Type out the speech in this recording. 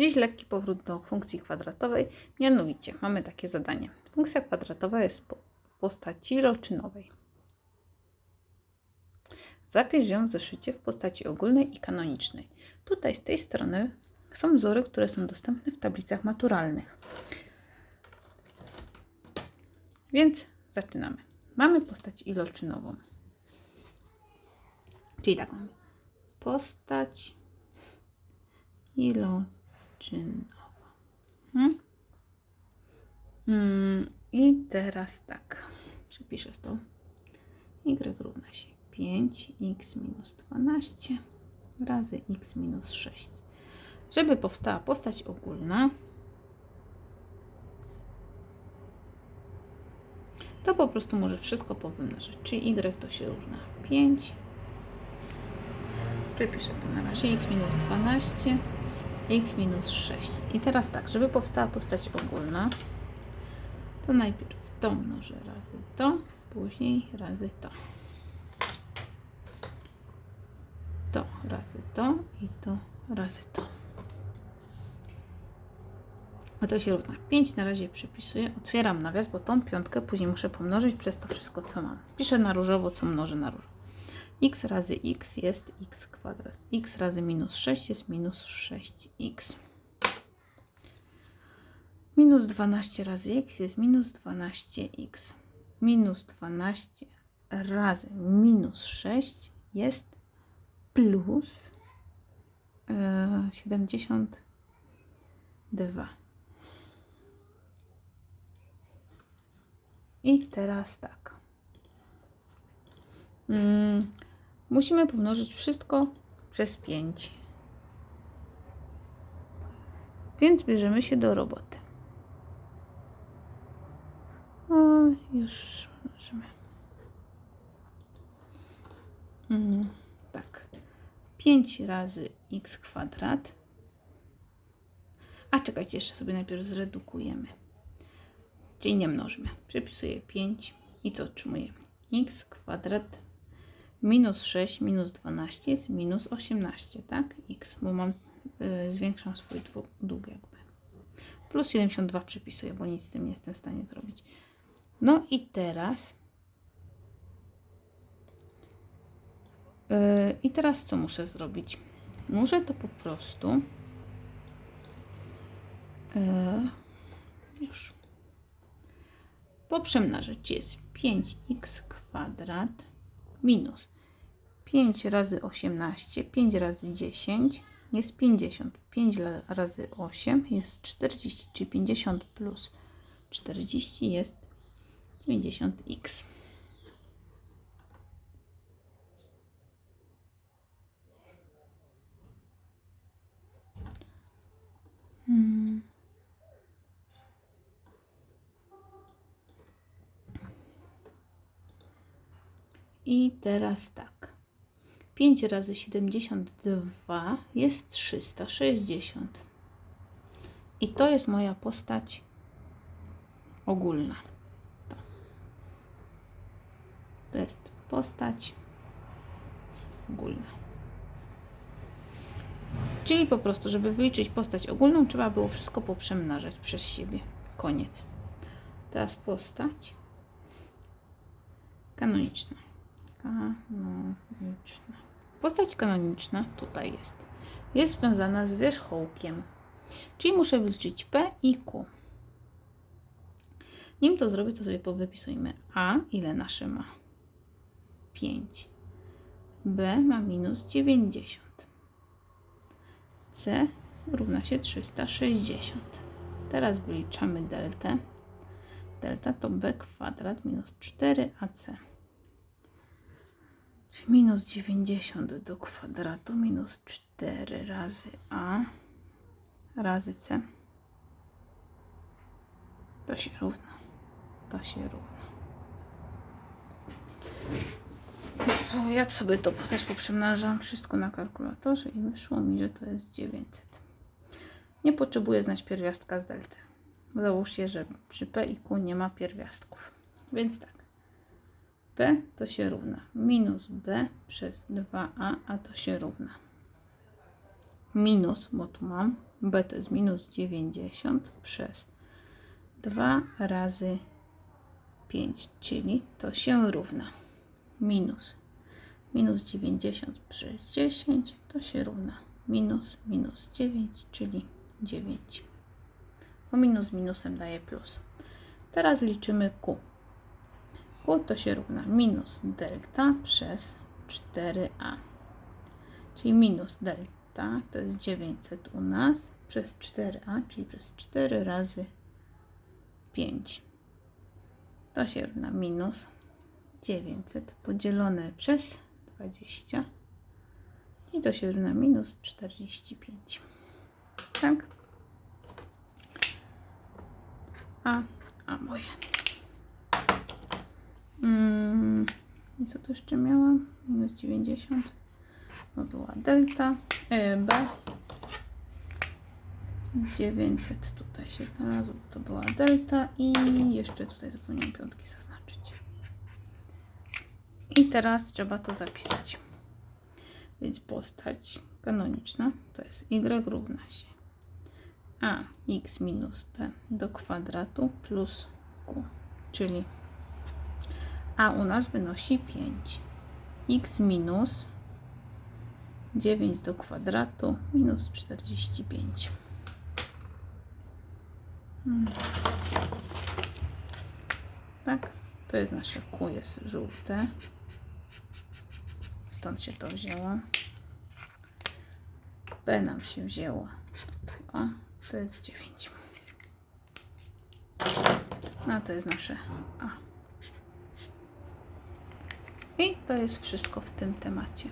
Dziś lekki powrót do funkcji kwadratowej. Mianowicie mamy takie zadanie. Funkcja kwadratowa jest w postaci roczynowej. Zapisz ją w zeszycie w postaci ogólnej i kanonicznej. Tutaj z tej strony są wzory, które są dostępne w tablicach maturalnych. Więc zaczynamy. Mamy postać iloczynową. Czyli taką postać iloczynowa. Hmm? Mm, I teraz tak. Przepiszę to. Y równa się 5x minus 12 razy x minus 6. Żeby powstała postać ogólna, to po prostu może wszystko powymnażać. Czyli y to się równa 5. Przepiszę to na razie. x minus 12, x minus 6. I teraz tak, żeby powstała postać ogólna, to najpierw to mnożę razy to, później razy to. To razy to i to razy to. A to się równa 5. Na razie przepisuję. Otwieram nawias, bo tą piątkę później muszę pomnożyć przez to wszystko, co mam. Piszę na różowo, co mnożę na różowo. X razy x jest x kwadrat. x razy minus 6 jest minus 6x. Minus 12 razy x jest minus 12x. Minus 12 razy minus 6 jest plus e, 72. I teraz tak. Mm, musimy pomnożyć wszystko przez 5. Więc bierzemy się do roboty. O, już mnożymy. Mm, tak. 5 razy x kwadrat. A czekajcie, jeszcze sobie najpierw zredukujemy. Czyli nie mnożmy. Przepisuję 5 i co otrzymujemy? x kwadrat minus 6 minus 12 jest minus 18, tak? x, bo mam, y, zwiększam swój dług jakby. Plus 72 przepisuję, bo nic z tym nie jestem w stanie zrobić. No i teraz y, i teraz co muszę zrobić? Muszę to po prostu y, już poprzemnażyć jest 5x kwadrat minus 5 razy 18, 5 razy 10 jest 50. 5 la- razy 8 jest 40, czyli 50 plus 40 jest 90x. I teraz tak. 5 razy 72 jest 360. I to jest moja postać ogólna. To, to jest postać ogólna. Czyli po prostu, żeby wyliczyć postać ogólną, trzeba było wszystko poprzemnażać przez siebie. Koniec. Teraz postać kanoniczna. Kanoniczna. Postać kanoniczna tutaj jest. Jest związana z wierzchołkiem. Czyli muszę wyliczyć P i Q. Nim to zrobię, to sobie powypisujmy. A ile nasze ma? 5. B ma minus 90. C równa się 360. Teraz wyliczamy deltę. Delta to b kwadrat minus 4ac. Czyli minus 90 do kwadratu minus 4 razy a razy c. To się równa. To się równa. Ja sobie to też poprzemnażam wszystko na kalkulatorze i wyszło mi, że to jest 900. Nie potrzebuję znać pierwiastka z delty. Załóżcie, że przy P i Q nie ma pierwiastków. Więc tak. To się równa minus B przez 2A, a to się równa minus, bo tu mam b to jest minus 90 przez 2 razy 5, czyli to się równa minus minus 90 przez 10 to się równa minus minus 9, czyli 9. Bo minus minusem daje plus. Teraz liczymy Q. To się równa minus delta przez 4a. Czyli minus delta to jest 900 u nas przez 4a, czyli przez 4 razy 5. To się równa minus 900 podzielone przez 20 i to się równa minus 45. Tak? A, a moje. Mm, I co tu jeszcze miałam? Minus 90. To była delta. E, B. 900 tutaj się znalazło. To była delta. I jeszcze tutaj zapomniałam piątki zaznaczyć. I teraz trzeba to zapisać. Więc postać kanoniczna to jest y równa się a x minus p do kwadratu plus q, czyli a u nas wynosi 5. x minus 9 do kwadratu minus 45. Hmm. Tak, to jest nasze Q, jest żółte. Stąd się to wzięło. P nam się wzięło tutaj, o, to jest 9. A to jest nasze A. I to jest wszystko w tym temacie.